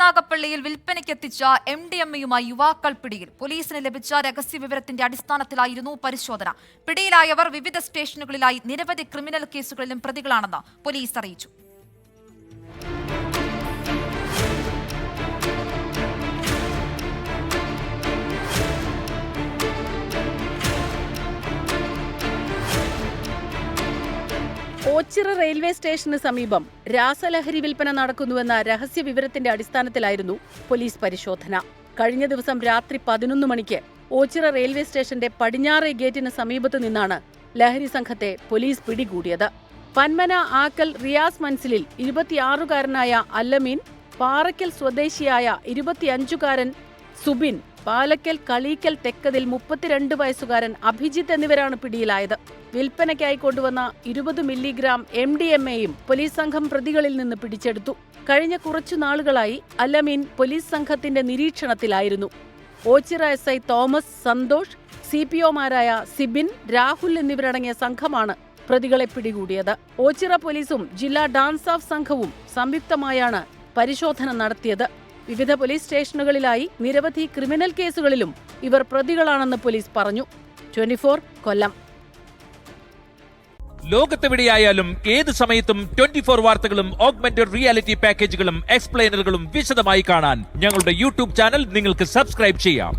കരുനാഗപ്പള്ളിയിൽ വിൽപ്പനയ്ക്കെത്തിച്ച M D M എയുമായി യുവാക്കൾ പിടിയിൽ. പോലീസിന് ലഭിച്ച രഹസ്യ വിവരത്തിന്റെ അടിസ്ഥാനത്തിലായിരുന്നു പരിശോധന. പിടിയിലായവർ വിവിധ സ്റ്റേഷനുകളിലായി നിരവധി ക്രിമിനൽ കേസുകളിലും പ്രതികളാണെന്ന് പോലീസ് അറിയിച്ചു. ഓച്ചിറ റെയിൽവേ സ്റ്റേഷന് സമീപം രാസലഹരി വിൽപ്പന നടക്കുന്നുവെന്ന രഹസ്യ വിവരത്തിന്റെ അടിസ്ഥാനത്തിലായിരുന്നു പോലീസ് പരിശോധന. കഴിഞ്ഞ ദിവസം രാത്രി പതിനൊന്ന് മണിക്ക് ഓച്ചിറ റെയിൽവേ സ്റ്റേഷന്റെ പടിഞ്ഞാറേ ഗേറ്റിന് സമീപത്ത് നിന്നാണ് ലഹരി സംഘത്തെ പോലീസ് പിടികൂടിയത്. പന്മന ആക്കൽ റിയാസ് മൻസിലിൽ ഇരുപത്തിയാറുകാരനായ അല്ലമീൻ പാറയ്ക്കൽ സ്വദേശിയായ ഇരുപത്തിയഞ്ചുകാരൻ സുബിൻ പാലക്കൽ കളീക്കൽ തെക്കതിൽ മുപ്പത്തിരണ്ട് വയസ്സുകാരൻ അഭിജിത്ത് എന്നിവരാണ് പിടിയിലായത്. വിൽപ്പനയ്ക്കായി കൊണ്ടുവന്ന ഇരുപത് മില്ലിഗ്രാം എം ഡി എം എയും പോലീസ് സംഘം പ്രതികളിൽ നിന്ന് പിടിച്ചെടുത്തു. കഴിഞ്ഞ കുറച്ചു നാളുകളായി അലമീൻ പോലീസ് സംഘത്തിന്റെ നിരീക്ഷണത്തിലായിരുന്നു. Ochira S I Thomas Santhosh C P ഒമാരായ Sibin Rahul എന്നിവരടങ്ങിയ സംഘമാണ് പ്രതികളെ പിടികൂടിയത്. ഓച്ചിറ പോലീസും ജില്ലാ ഡാൻസ് ഓഫ് സംഘവും സംയുക്തമായാണ് പരിശോധന നടത്തിയത്. വിവിധ പോലീസ് സ്റ്റേഷനുകളിലായി നിരവധി ക്രിമിനൽ കേസുകളിലും ഇവർ പ്രതികളാണെന്ന് പോലീസ് പറഞ്ഞു. ട്വന്റി കൊല്ലം. ലോകത്തെവിടെയായാലും ഏത് സമയത്തും ട്വന്റി ഫോർ വാർത്തകളും ഓഗ്മെന്റഡ് റിയാലിറ്റി പാക്കേജുകളും എക്സ്പ്ലെയിനറുകളും വിശദമായി കാണാൻ ഞങ്ങളുടെ യൂട്യൂബ് ചാനൽ നിങ്ങൾക്ക് സബ്സ്ക്രൈബ് ചെയ്യാം.